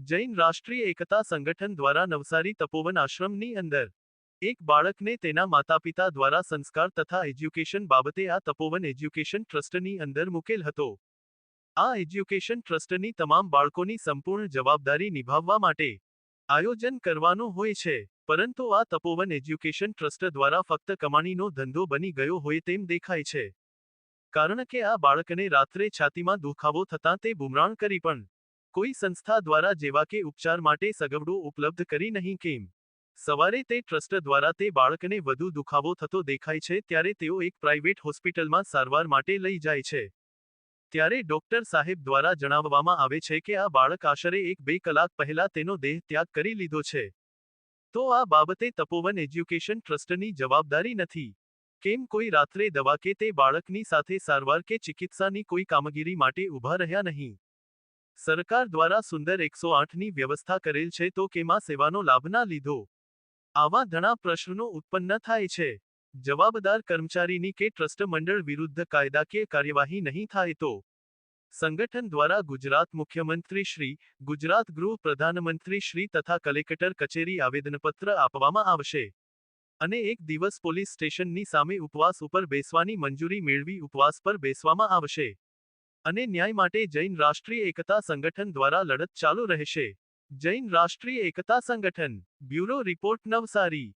જૈન રાષ્ટ્રીય એકતા સંગઠન દ્વારા નવસારી તપોવન આશ્રમની અંદર. એક બાળકને તેના માતાપિતા દ્વારા સંસ્કાર તથા એજ્યુકેશન બાબતે આ તપોવન એજ્યુકેશન ટ્રસ્ટની અંદર મૂકેલ હતો. આ એજ્યુકેશન ટ્રસ્ટની તમામ બાળકોની સંપૂર્ણ જવાબદારી નિભાવવા માટે આયોજન કરવાનું હોય છે, પરંતુ આ તપોવન એજ્યુકેશન ટ્રસ્ટ દ્વારા ફક્ત કમાણીનો ધંધો બની ગયો હોય તેમ દેખાય છે. કારણ કે આ બાળકને રાત્રે છાતીમાં દુખાવો થતાં તે બુમરાણ કરી પણ કોઈ સંસ્થા દ્વારા જેવા કે ઉપચાર માટે સગવડો ઉપલબ્ધ કરી નહીં કેમ? સવારે તે ટ્રસ્ટ દ્વારા તે બાળકને વધુ દુખાવો થતો દેખાય છે ત્યારે તેઓ એક પ્રાઇવેટ હોસ્પિટલમાં સારવાર માટે લઈ જાય છે. ત્યારે ડોક્ટર સાહેબ દ્વારા જણાવવામાં આવે છે કે આ બાળક આશરે એક બે કલાક પહેલા તેનો દેહ ત્યાગ કરી લીધો છે. તો આ બાબતે તપોવન એજ્યુકેશન ટ્રસ્ટની જવાબદારી નથી. કેમ કોઈ રાત્રે દવા કે તે બાળકની સાથે સારવાર કે ચિકિત્સાની કોઈ કામગીરી માટે ઊભા રહ્યા નહીં? સરકાર દ્વારા સુંદર એકસો આઠની વ્યવસ્થા કરેલ છે તો કેમાં સેવાનો લાભ ના લીધો? આવા ઘણા પ્રશ્નો ઉત્પન્ન થાય છે. જવાબદાર કર્મચારીની કે ટ્રસ્ટ મંડળ વિરુદ્ધ કાયદાકીય કાર્યવાહી નહીં થાય તો? સંગઠન દ્વારા ગુજરાત મુખ્યમંત્રી શ્રી, ગુજરાત ગૃહ પ્રધાનમંત્રી શ્રી તથા કલેક્ટર કચેરી આવેદનપત્ર આપવામાં આવશે. અને એક દિવસ પોલીસ સ્ટેશનની સામે ઉપવાસ ઉપર બેસવાની મંજૂરી મેળવી ઉપવાસ પર બેસવામાં આવશે. અને ન્યાય માટે જૈન રાષ્ટ્રીય એકતા સંગઠન દ્વારા લડત ચાલુ રહેશે. જૈન રાષ્ટ્રીય એકતા સંગઠન બ્યુરો રિપોર્ટ નવસારી.